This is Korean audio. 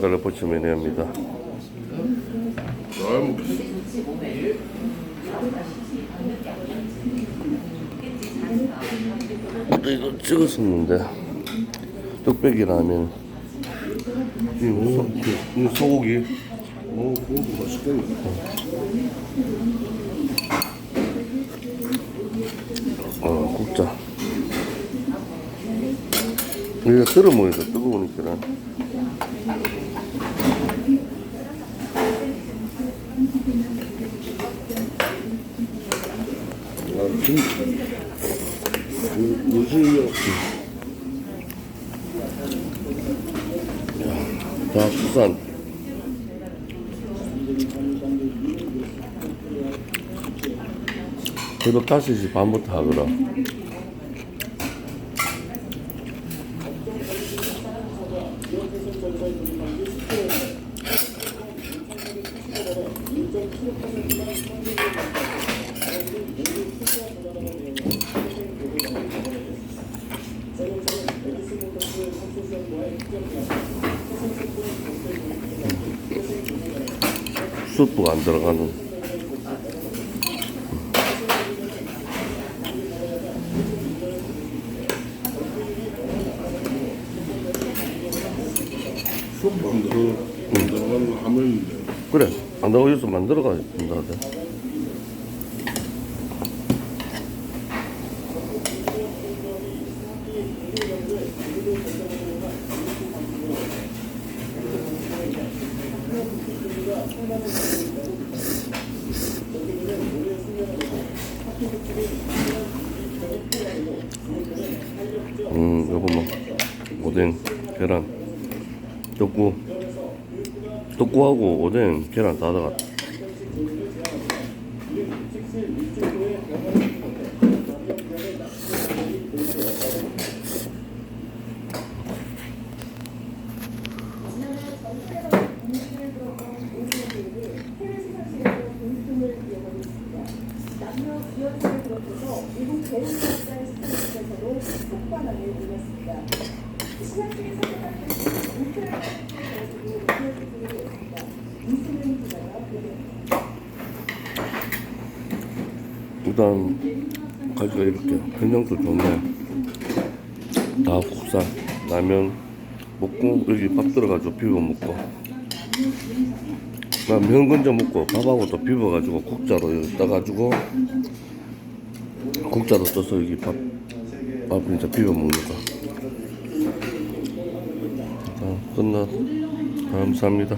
평가를 보시면 됩니다. 또 이거 찍었었는데 뚝배기 라면 소, 이거 소고기. 어, 그것도 맛있겠네. 어 국자 이거 들어 먹으니까 뜨거우니까 무슨 자 부산 새벽 5시 반부터 하더라 수프가 안 들어가는 속 만들어, 들어가는 거 하면인데. 그래 안 들어가서 만들어가 된다 음 요거 뭐 오뎅 계란 떡국. 떡국하고 오뎅 계란 다 들어갔다 일단 가지가 이렇게 편장도 좋네. 다 국산 라면 먹고 여기 밥 들어가지고 비벼 먹고 나면 건져 먹고 밥하고 또 비벼가지고 국자로 여기 떠가지고 국자로 떠서 여기 밥, 밥 이제 비벼 먹는 거 자, 끝나. 감사합니다